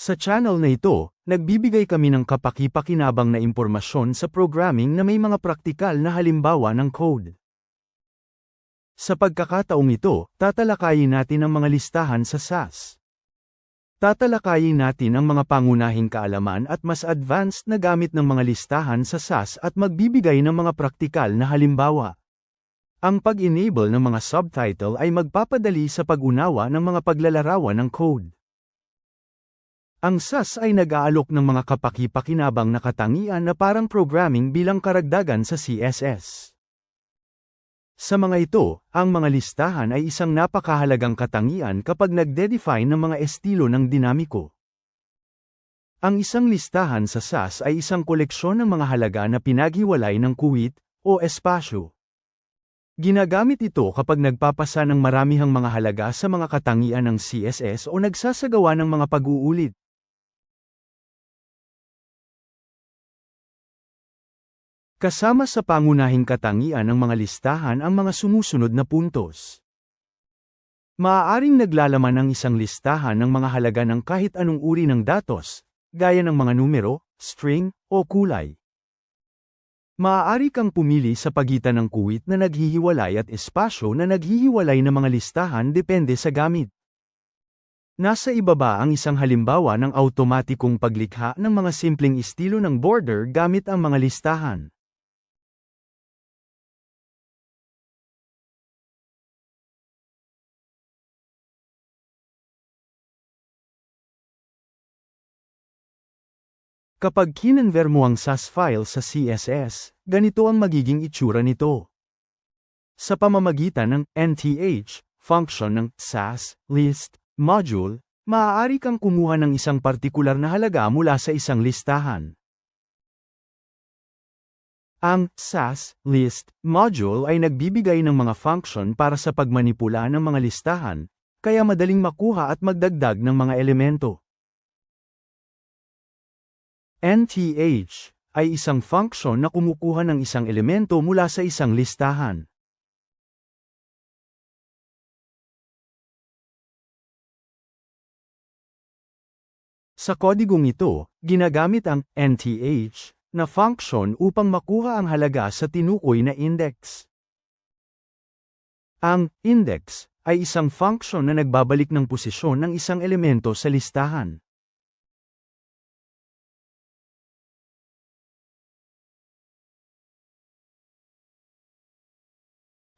Sa channel na ito, nagbibigay kami ng kapaki-pakinabang na impormasyon sa programming na may mga praktikal na halimbawa ng code. Sa pagkakataong ito, tatalakayin natin ang mga listahan sa SAS. Tatalakayin natin ang mga pangunahing kaalaman at mas advanced na gamit ng mga listahan sa SAS at magbibigay ng mga praktikal na halimbawa. Ang pag-enable ng mga subtitle ay magpapadali sa pag-unawa ng mga paglalarawan ng code. Ang SAS ay nag-aalok ng mga kapaki-pakinabang na katangian na parang programming bilang karagdagan sa CSS. Sa mga ito, ang mga listahan ay isang napakahalagang katangian kapag nagde-define ng mga estilo ng dinamiko. Ang isang listahan sa SAS ay isang koleksyon ng mga halaga na pinaghiwalay ng kuwit o espasyo. Ginagamit ito kapag nagpapasa ng maramihang mga halaga sa mga katangian ng CSS o nagsasagawa ng mga pag-uulit. Kasama sa pangunahing katangian ng mga listahan ang mga sumusunod na puntos. Maaaring naglalaman ang isang listahan ng mga halaga ng kahit anong uri ng datos, gaya ng mga numero, string, o kulay. Maaari kang pumili sa pagitan ng kuwit na naghihiwalay at espasyo na naghihiwalay ng mga listahan depende sa gamit. Nasa ibaba ang isang halimbawa ng automatikong paglikha ng mga simpleng estilo ng border gamit ang mga listahan. Kapag kinonvert mo ang SAS file sa CSS, ganito ang magiging itsura nito. Sa pamamagitan ng nth function ng SAS list module, maaari kang kumuha ng isang partikular na halaga mula sa isang listahan. Ang SAS list module ay nagbibigay ng mga function para sa pagmanipula ng mga listahan, kaya madaling makuha at magdagdag ng mga elemento. NTH ay isang function na kumukuha ng isang elemento mula sa isang listahan. Sa kodigong ito, ginagamit ang NTH na function upang makuha ang halaga sa tinukoy na index. Ang index ay isang function na nagbabalik ng posisyon ng isang elemento sa listahan.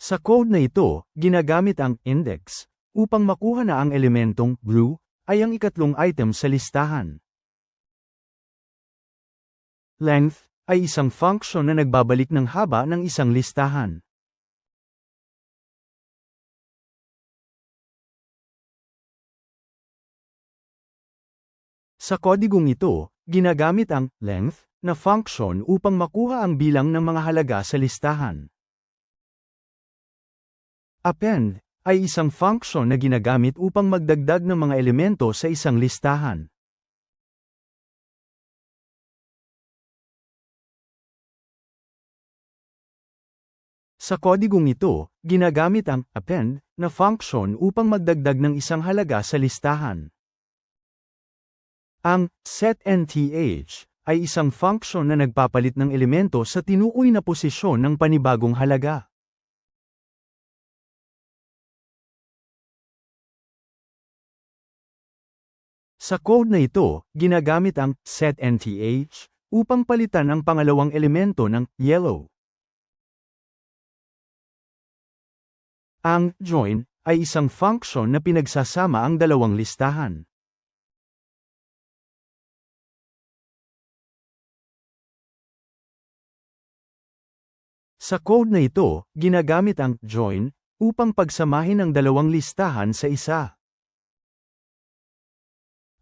Sa code na ito, ginagamit ang index upang makuha na ang elementong blue ay ang ikatlong item sa listahan. Length ay isang function na nagbabalik ng haba ng isang listahan. Sa kodigong ito, ginagamit ang length na function upang makuha ang bilang ng mga halaga sa listahan. Append ay isang function na ginagamit upang magdagdag ng mga elemento sa isang listahan. Sa kodigong ito, ginagamit ang append na function upang magdagdag ng isang halaga sa listahan. Ang setNth ay isang function na nagpapalit ng elemento sa tinukoy na posisyon ng panibagong halaga. Sa code na ito, ginagamit ang setNth upang palitan ang pangalawang elemento ng yellow. Ang join ay isang function na pinagsasama ang dalawang listahan. Sa code na ito, ginagamit ang join upang pagsamahin ang dalawang listahan sa isa.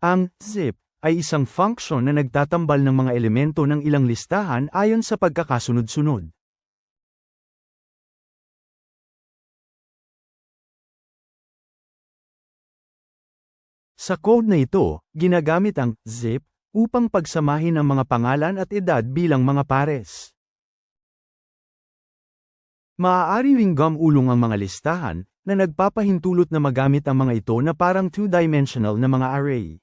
Ang zip ay isang function na nagtatambal ng mga elemento ng ilang listahan ayon sa pagkakasunod-sunod. Sa code na ito, ginagamit ang zip upang pagsamahin ang mga pangalan at edad bilang mga pares. Maaari ring gumulong ang mga listahan na nagpapahintulot na magamit ang mga ito na parang two-dimensional na mga array.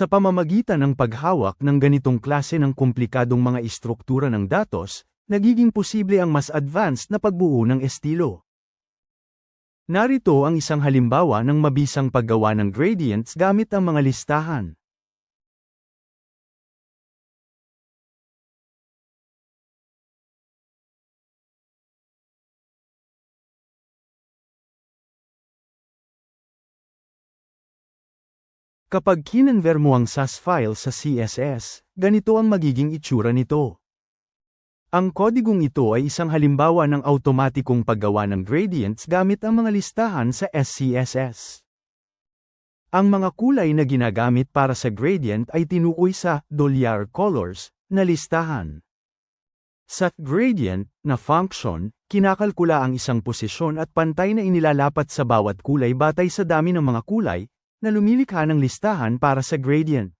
Sa pamamagitan ng paghawak ng ganitong klase ng komplikadong mga istruktura ng datos, nagiging posible ang mas advanced na pagbuo ng estilo. Narito ang isang halimbawa ng mabisang paggawa ng gradients gamit ang mga listahan. Kapag kinonvert mo ang SAS file sa CSS, ganito ang magiging itsura nito. Ang kodigong ito ay isang halimbawa ng automatikong paggawa ng gradients gamit ang mga listahan sa SCSS. Ang mga kulay na ginagamit para sa gradient ay tinukoy sa Dolyar colors na listahan. Sa gradient na function, kinakalkula ang isang posisyon at pantay na inilalapat sa bawat kulay batay sa dami ng mga kulay na lumilikha ng listahan para sa gradient.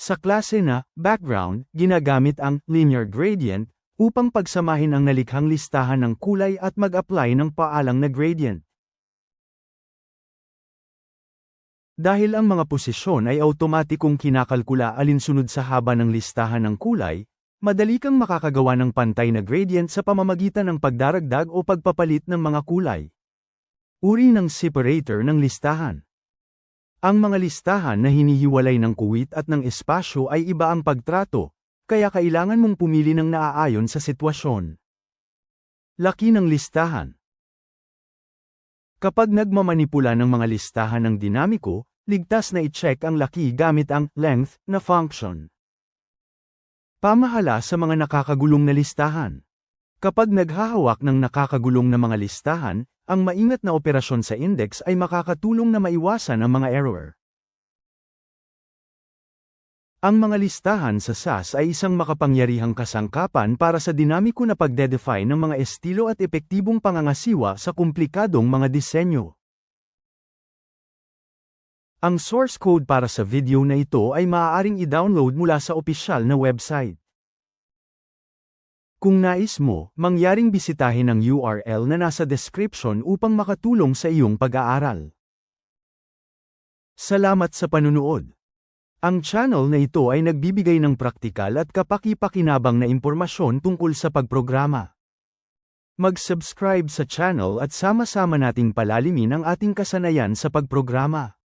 Sa klase na background, ginagamit ang linear gradient upang pagsamahin ang nalikhang listahan ng kulay at mag-apply ng paalang na gradient. Dahil ang mga posisyon ay automatikong kinakalkula alinsunod sa haba ng listahan ng kulay, madali kang makakagawa ng pantay na gradient sa pamamagitan ng pagdaragdag o pagpapalit ng mga kulay. Uri ng separator ng listahan. Ang mga listahan na hinihiwalay ng kuwit at ng espasyo ay iba ang pagtrato, kaya kailangan mong pumili ng naaayon sa sitwasyon. Laki ng listahan. Kapag nagmamanipula ng mga listahan ng dinamiko, ligtas na i-check ang laki gamit ang length na function. Pamahala sa mga nakakagulong na listahan. Kapag naghahawak ng nakakagulong na mga listahan, ang maingat na operasyon sa index ay makakatulong na maiwasan ang mga error. Ang mga listahan sa SAS ay isang makapangyarihang kasangkapan para sa dinamiko na pagdedefine ng mga estilo at epektibong pangangasiwa sa komplikadong mga disenyo. Ang source code para sa video na ito ay maaaring i-download mula sa opisyal na website. Kung nais mo, mangyaring bisitahin ang URL na nasa description upang makatulong sa iyong pag-aaral. Salamat sa panunood. Ang channel na ito ay nagbibigay ng praktikal at kapaki-pakinabang na impormasyon tungkol sa pagprograma. Mag-subscribe sa channel at sama-sama nating palalimin ang ating kasanayan sa pagprograma.